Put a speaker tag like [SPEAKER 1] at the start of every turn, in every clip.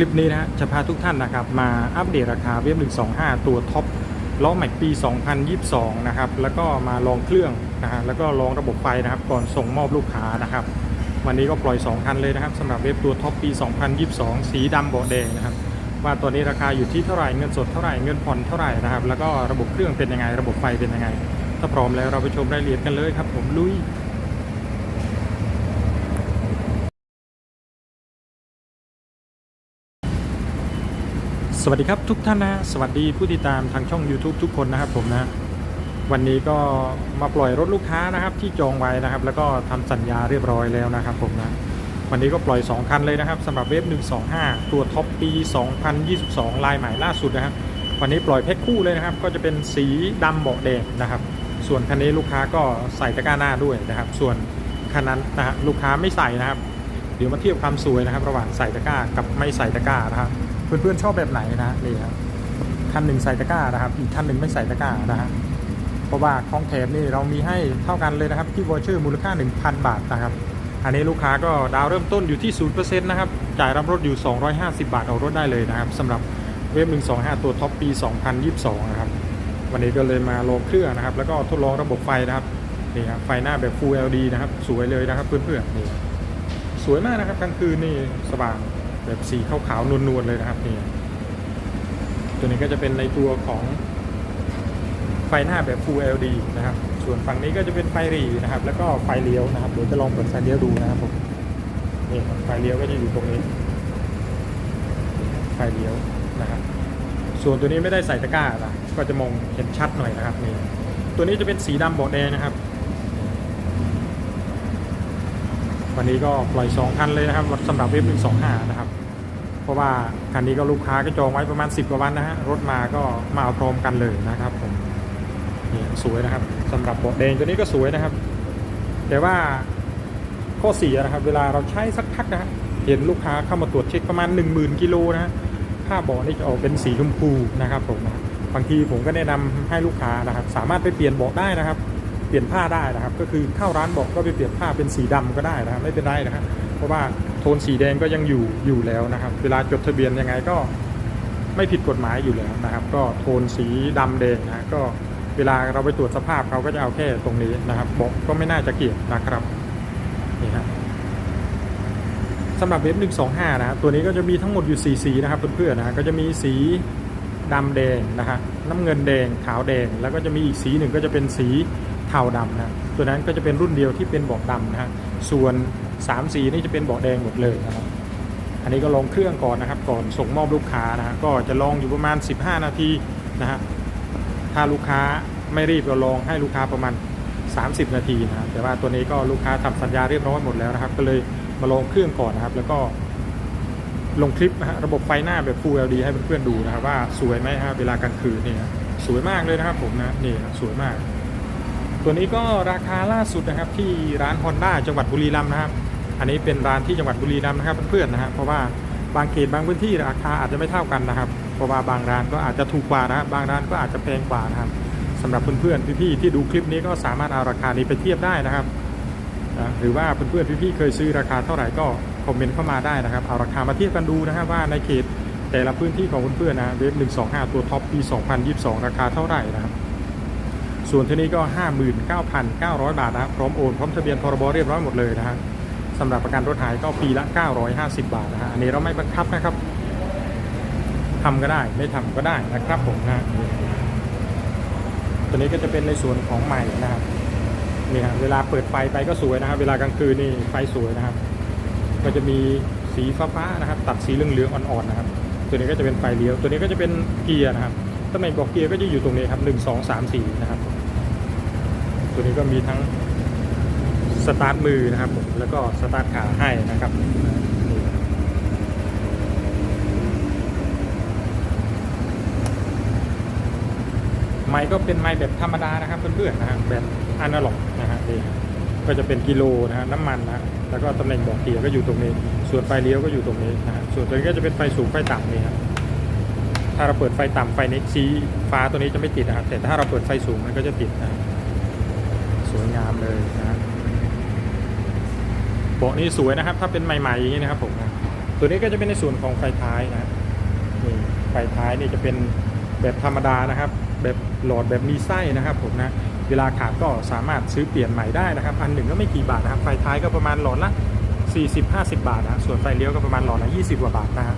[SPEAKER 1] คลิปนี้นะฮะจะพาทุกท่านนะครับมาอัปเดตราคาเว็บ125 ตัวท็อปล้อแม็กปี 2022 นะครับแล้วก็มาลองเครื่องนะฮะแล้วก็ลองระบบไฟนะครับก่อนส่งมอบลูกค้านะครับ วันนี้ก็ปล่อย 2 คันเลยนะครับสำหรับเว็บตัวท็อปปี 2022 สีดำเบาะแดงนะครับว่าตัวนี้ราคาอยู่ที่เท่าไหร่เงินสดเท่าไหร่เงินผ่อนเท่าไหร่นะครับแล้วก็ระบบเครื่องเป็นยังไง ระบบไฟเป็นยังไง ถ้าพร้อมแล้วเราไปชมรายละเอียดกันเลยครับผมลุย สวัสดีครับทุกท่านนะสวัสดีผู้ติดตามทางช่อง YouTube ทุกคนนะครับผมนะวันนี้ก็มาปล่อยรถลูกค้านะครับที่จองไว้นะครับ แล้วก็ทำสัญญาเรียบร้อยแล้วนะครับผมนะวันนี้ก็ปล่อย 2 คันเลยนะครับสำหรับเว็บ125 ตัวท็อปปี 2022 ลายใหม่ล่าสุดนะครับ วันนี้ปล่อยแพ็คคู่เลยนะครับ ก็จะเป็นสีดำเบาะแดงนะครับ ส่วนคันนี้ลูกค้าก็ใส่ตะกร้าหน้าด้วยนะครับ ส่วนคันนั้นนะฮะลูกค้าไม่ใส่นะครับ เดี๋ยวมาเทียบความสวยนะครับ ระหว่างใส่ตะกร้ากับไม่ใส่ตะกร้านะครับ เพื่อนๆชอบแบบไหนนะนี่ครับคันหนึ่งใส่ตะกร้านะครับ อีกคันหนึ่งไม่ใส่ตะกร้านะฮะเพราะว่าของแถมนี่เรามีให้เท่ากันเลยนะครับที่วอเชอร์มูลค่า 1,000 บาทนะครับอันนี้ลูกค้าก็ดาวเริ่มต้นอยู่ที่ 0%นะครับ จ่ายรับรถอยู่ 250 บาทเอารถได้เลยนะครับสำหรับเว็บ125 ตัวท็อปปี 2022 นะครับ วันนี้ก็เลยมาลงเครื่องนะครับ แล้วก็ทดลองระบบไฟนะครับนี่ครับไฟหน้าแบบ Full LED นะครับ สวยเลยนะครับเพื่อนๆนี่สวยมากนะครับกลางคืนนี่สว่าง แบบสีขาวๆนวลๆเลยนะครับนี่ตัวนี้ก็จะเป็นในตัวของไฟหน้าแบบ Full LED นะครับ ส่วนฝั่งนี้ก็จะเป็นไฟหรีนะครับ แล้วก็ไฟเลี้ยวนะครับเดี๋ยวจะลองเปิดไฟเลี้ยวดูนะครับผมนี่ไฟเลี้ยวก็จะอยู่ตรงนี้ ไฟเลี้ยวนะครับ ส่วนตัวนี้ไม่ได้ใส่ตะกร้านะก็จะมองเห็นชัดหน่อยนะครับนี่ตัวนี้จะเป็นสีดำเบาะแดงนะครับ วันนี้ก็ปล่อย2คันเลยนะครับสำหรับเว็บ125 นะครับ เพราะว่าคันนี้ก็ลูกค้าก็จองไว้ประมาณ 10 กว่าวันนะฮะรถมาก็มาเอาพร้อมกันเลยนะครับผมนี่สวยนะครับสำหรับเบาะแดงตัวนี้ก็สวยนะครับ แต่ว่าข้อเสียนะครับ เวลาเราใช้สักพักนะฮะเห็นลูกค้าเข้ามาตรวจเช็คประมาณ 10,000กิโลนะฮะผ้าเบาะนี่จะออกเป็นสีชมพูนะครับผมนะบางทีผมก็แนะนำให้ลูกค้านะครับ สามารถไปเปลี่ยนเบาะได้นะครับ เปลี่ยนผ้าได้นะครับ ก็คือเข้าร้านเบาะก็ไปเปลี่ยนผ้าเป็นสีดำก็ได้นะครับไม่เป็นไรนะครับเพราะว่า นสีแดงก็ยังอยู่อยู่แล้วนะครับ เวลาจดทะเบียนยังไงก็ไม่ผิดกฎหมายอยู่แล้วนะครับ ก็โทนสีดำแดงนะก็เวลาเราไปตรวจสภาพเขาก็จะเอาแค่ตรงนี้นะครับบาะก็ไม่น่าจะเกี่ยวนะครับนี่ฮะสำหรับเว็บ125 นะครับตัวนี้ก็จะมีทั้งหมดอยู่ 4 สีนะครับเพื่อนๆนะก็จะมีสีดำแดงนะฮะน้ำเงินแดงขาวแดง แล้วก็จะมีอีกสีหนึ่งก็จะเป็นสีเทาดำนะตัวนั้นก็จะเป็นรุ่นเดียวที่เป็นบาะดำนะฮะส่วน 3สีนี่จะเป็นเบาะแดงหมดเลยนะครับ อันนี้ก็ลองเครื่องก่อนนะครับ ก่อนส่งมอบลูกค้านะก็จะลองอยู่ประมาณ 15 นาทีนะฮะถ้าลูกค้าไม่รีบก็ลองให้ลูกค้าประมาณ 30 นาทีนะแต่ว่าตัวนี้ก็ลูกค้าทำสัญญาเรียบร้อยหมดแล้วนะครับ ก็เลยมาลองเครื่องก่อนนะครับ แล้วก็ลงคลิปนะฮะระบบไฟหน้าแบบ Full LED ให้เพื่อนๆดูนะครับว่าสวยไหมฮะเวลากลางคืนนี่นะสวยมากเลยนะครับผมนะนี่นะสวยมาก ตัวนี้ก็ราคาล่าสุดนะครับที่ร้าน Honda จังหวัดบุรีรัมย์นะครับ อันนี้เป็นร้านที่จังหวัดบุรีรัมย์นะครับเพื่อนๆนะฮะเพราะว่าบางเขตบางพื้นที่ราคาอาจจะไม่เท่ากันนะครับ เพราะว่าบางร้านก็อาจจะถูกกว่านะครับบางร้านก็อาจจะแพงกว่านะครับสำหรับเพื่อนๆพี่ๆที่ดูคลิปนี้ก็สามารถเอาราคานี้ไปเทียบได้นะครับนะหรือว่าเพื่อนๆพี่ๆเคยซื้อราคาเท่าไหร่ก็คอมเมนต์เข้ามาได้นะครับเอาราคามาเทียบกันดูนะครับว่าในเขตแต่ละพื้นที่ของเพื่อนๆนะเว็บ125 ตัวท็อปปี 2022 ราคาเท่าไหร่นะครับส่วนที่นี้ก็ 59,900 บาทนะครับพร้อมโอนพร้อมทะเบียนพรบเรียบร้อยหมดเลยนะฮะ สำหรับประกันรถหายก็ปีละ 950 บาทนะฮะอันนี้เราไม่บังคับนะครับทำก็ได้ไม่ทำก็ได้นะครับผมนะตัวนี้ก็จะเป็นในส่วนของใหม่นะครับนี่ครับเวลาเปิดไฟไปก็สวยนะครับ เวลากลางคืนนี่ไฟสวยนะครับ ก็จะมีสีฟ้าๆนะครับ ตัดสีเหลืองๆอ่อนๆนะครับ ตัวนี้ก็จะเป็นไฟเลี้ยว ตัวนี้ก็จะเป็นเกียร์นะครับตำแหน่งบอกเกียร์ก็จะอยู่ตรงนี้ครับหนึ่งสองสามสี่นะครับ ตัวนี้ก็มีทั้ง สตาร์ทมือนะครับผมแล้วก็สตาร์ทขาให้นะครับไม้ก็เป็นไม้แบบธรรมดานะครับเพื่อนๆนะฮะแบบอนาล็อกนะฮะนี่ก็จะเป็นกิโลนะฮะน้ำมันนะแล้วก็ตำแหน่งบอกเกียร์ก็อยู่ตรงนี้ ส่วนไฟเลี้ยวก็อยู่ตรงนี้นะฮะส่วนตัวนี้ก็จะเป็นไฟสูงไฟต่ำนี่ครับถ้าเราเปิดไฟต่ำไฟนี้ชี้ฟ้าตัวนี้จะไม่ติดนะครับแต่ถ้าเราเปิดไฟสูงมันก็จะติดนะฮะสวยงามเลยนะฮะ เบาะนี่สวยนะครับ ถ้าเป็นใหม่ๆอย่างนี้นะครับผมนะตัวนี้ก็จะเป็นในส่วนของไฟท้ายนะนี่ไฟท้ายนี่จะเป็นแบบธรรมดานะครับ แบบหลอดแบบมีไส้นะครับผมนะเวลาขาดก็สามารถซื้อเปลี่ยนใหม่ได้นะครับ อันหนึ่งก็ไม่กี่บาทนะครับไฟท้ายก็ประมาณหลอดละ 40-50 บาทนะส่วนไฟเลี้ยวก็ประมาณหลอดละ 20กว่าบาทนะฮะ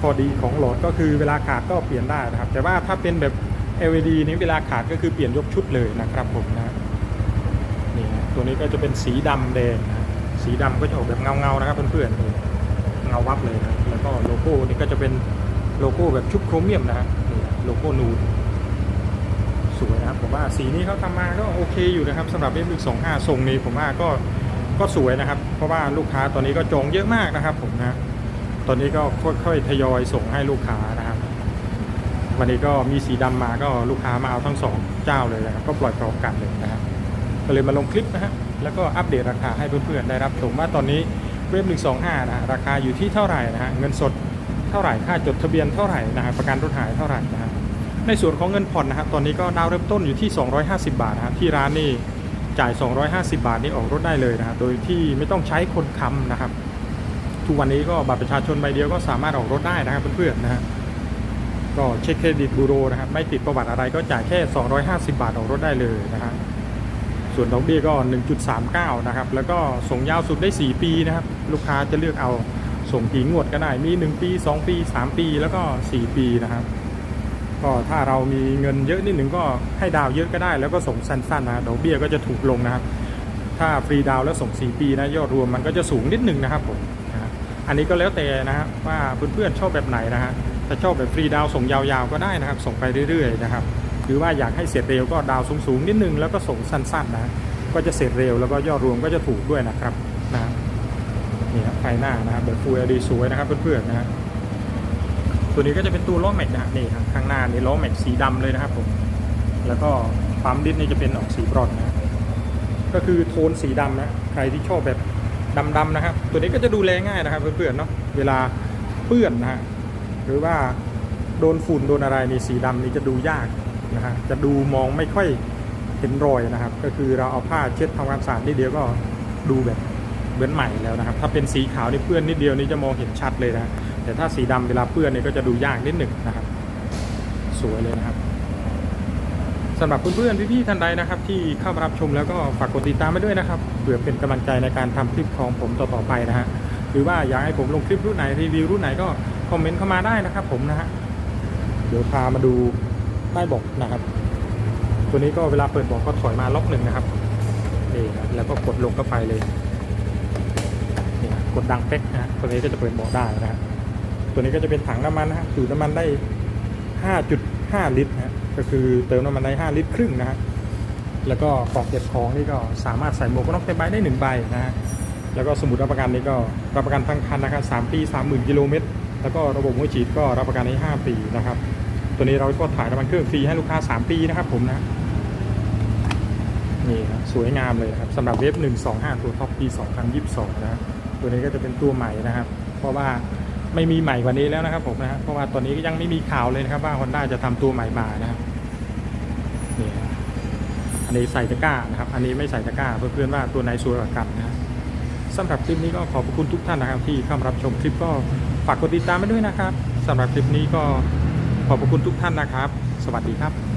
[SPEAKER 1] ข้อดีของหลอดก็คือเวลาขาดก็เปลี่ยนได้นะครับ แต่ว่าถ้าเป็นแบบ LED นี้เวลาขาดก็คือเปลี่ยนยกชุดเลยนะครับผมนะนี่ฮะตัวนี้ก็จะเป็นสีดำแดงนะ สีดำก็จะออกแบบเงาๆนะครับเพื่อนๆเงาวับเลยนะแล้วก็โลโก้นี่ก็จะเป็นโลโก้แบบชุบโครเมียมนะฮะโลโก้นูนสวยนะครับผมว่าสีนี้เขาทำมาก็โอเคอยู่นะครับสำหรับ F125 ทรงนี้ผมว่าก็ก็สวยนะครับ เพราะว่าลูกค้าตอนนี้ก็จองเยอะมากนะครับ ผมนะ ตอนนี้ก็ค่อยๆทยอยส่งให้ลูกค้านะครับ วันนี้ก็มีสีดำมาก็ลูกค้ามาเอาทั้งสองเจ้าเลยนะครับก็ปล่อยพร้อมกันเลยนะครับก็เลยมาลงคลิปนะฮะ แล้วก็อัปเดตราคาให้เพื่อนๆได้รับชมว่าตอนนี้เว็บ125นะฮะราคาอยู่ที่เท่าไหร่นะฮะเงินสดเท่าไหร่ค่าจดทะเบียนเท่าไหร่นะฮะประกันรถหายเท่าไหร่นะฮะในส่วนของเงินผ่อนนะครับตอนนี้ก็ดาวเริ่มต้นอยู่ที่ 250 บาทนะฮะที่ร้านนี่จ่าย 250 บาทนี่ออกรถได้เลยนะฮะโดยที่ไม่ต้องใช้คนค้ำนะครับ ทุกวันนี้ก็บัตรประชาชนใบเดียวก็สามารถออกรถได้นะครับเพื่อนๆนะฮะก็เช็คเครดิตบูโรนะครับไม่ติดประวัติอะไรก็จ่ายแค่ 250 บาทออกรถได้เลยนะฮะ ส่วนดอกเบี้ยก็ 1.39 นะครับ แล้วก็ส่งยาวสุดได้ 4 ปีนะครับ ลูกค้าจะเลือกเอาส่งกี่งวดก็ได้ มี 1 ปี 2 ปี 3 ปี แล้วก็ 4 ปีนะครับ ก็ถ้าเรามีเงินเยอะนิดหนึ่งก็ให้ดาวเยอะก็ได้ แล้วก็ส่งสั้นๆนะ ดอกเบี้ยก็จะถูกลงนะครับ ถ้าฟรีดาวแล้วส่ง 4 ปีนะยอดรวมมันก็จะสูงนิดหนึ่งนะครับผมอันนี้ก็แล้วแต่นะครับว่าเพื่อนๆชอบแบบไหนนะฮะ ถ้าชอบแบบฟรีดาวส่งยาวๆก็ได้นะครับ ส่งไปเรื่อยๆนะครับ หรือว่าอยากให้เสร็จเร็วก็ดาวน์สูงๆนิดนึงแล้วก็ส่งสั้นๆนะก็จะเสร็จเร็วแล้วก็ยอดรวมก็จะถูกด้วยนะครับนะนี่ครับไฟหน้านะครับแบบ Full LED สวยนะครับเพื่อนๆนะฮะตัวนี้ก็จะเป็นตัวล้อแม็กนะนี่ครับข้างหน้านี่ล้อแม็กสีดำเลยนะครับผมแล้วก็ปั๊มดิสนี่จะเป็นออกสีบรอนนะก็คือโทนสีดำนะใครที่ชอบแบบดำๆนะครับ ตัวนี้ก็จะดูแลง่ายนะครับเพื่อนๆเนาะเวลาเปื้อนนะฮะหรือว่าโดนฝุ่นโดนอะไรนี่สีดำนี่จะดูยาก นะฮะจะดูมองไม่ค่อยเห็นรอยนะครับ ก็คือเราเอาผ้าเช็ดทำความสะอาดนิดเดียวก็ดูแบบเหมือนใหม่แล้วนะครับ ถ้าเป็นสีขาวนี่เปื้อนนิดเดียวนี่จะมองเห็นชัดเลยนะแต่ถ้าสีดำเวลาเปื้อนนี่ก็จะดูยากนิดหนึ่งนะครับ สวยเลยนะครับสำหรับเพื่อนๆพี่ๆท่านใดนะครับ ที่เข้ามารับชมแล้วก็ฝากกดติดตามไปด้วยนะครับเพื่อเป็นกำลังใจในการทำคลิปของผมต่อๆไปนะฮะหรือว่าอยากให้ผมลงคลิปรุ่นไหนรีวิวรุ่นไหนก็คอมเมนต์เข้ามาได้นะครับ ผมนะฮะเดี๋ยวพามาดู ใต้เบอกนะครับ ตัวนี้ก็เวลาเปิดเบอกก็ถอยมาล็อกหนึ่งนะครับนี่นะแล้วก็กดลงก็ไปเลยนี่กดดังเป๊กนะตัวนี้ก็จะเปิดเบอกได้นะฮะตัวนี้ก็จะเป็นถังน้ำมันนะฮะดูดน้ำมันได้ 5.5 ลิตรนะฮะก็คือเติมน้ำมันได้ 5 ลิตรครึ่งนะฮะแล้วก็กล่องเก็บของนี่ก็สามารถใส่หมวกกันน็อกเต็มใบได้หนึ่งใบนะฮะแล้วก็สมุดรับประกันนี่ก็รับประกันทั้งคันนะครับ3ปี 30,000 กิโลเมตร แล้วก็ระบบหัวฉีดก็รับประกันให้ 5 ปีนะครับ ตัวนี้เราก็ถ่ายน้ำมันเครื่องฟรีให้ลูกค้า 3 ปีนะครับผมนะนี่ครับสวยงามเลยครับสำหรับเวฟ125 ตัวท็อปปี 2022 นะตัวนี้ก็จะเป็นตัวใหม่นะครับ เพราะว่าไม่มีใหม่กว่านี้แล้วนะครับผมนะเพราะว่าตอนนี้ก็ยังไม่มีข่าวเลยนะครับ ว่า Honda จะทำตัวใหม่มานะครับนี่ครับอันนี้ใส่ตะกร้านะครับ อันนี้ไม่ใส่ตะกร้าเพื่อนๆว่าตัวไหนสวยกว่ากันนะครับสำหรับคลิปนี้ก็ขอบคุณทุกท่านนะครับที่เข้ามารับชมคลิปก็ฝากกดติดตามไปด้วยนะครับสำหรับคลิปนี้ก็ ขอบพระคุณทุกท่านนะครับ สวัสดีครับ